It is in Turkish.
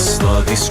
Asla diz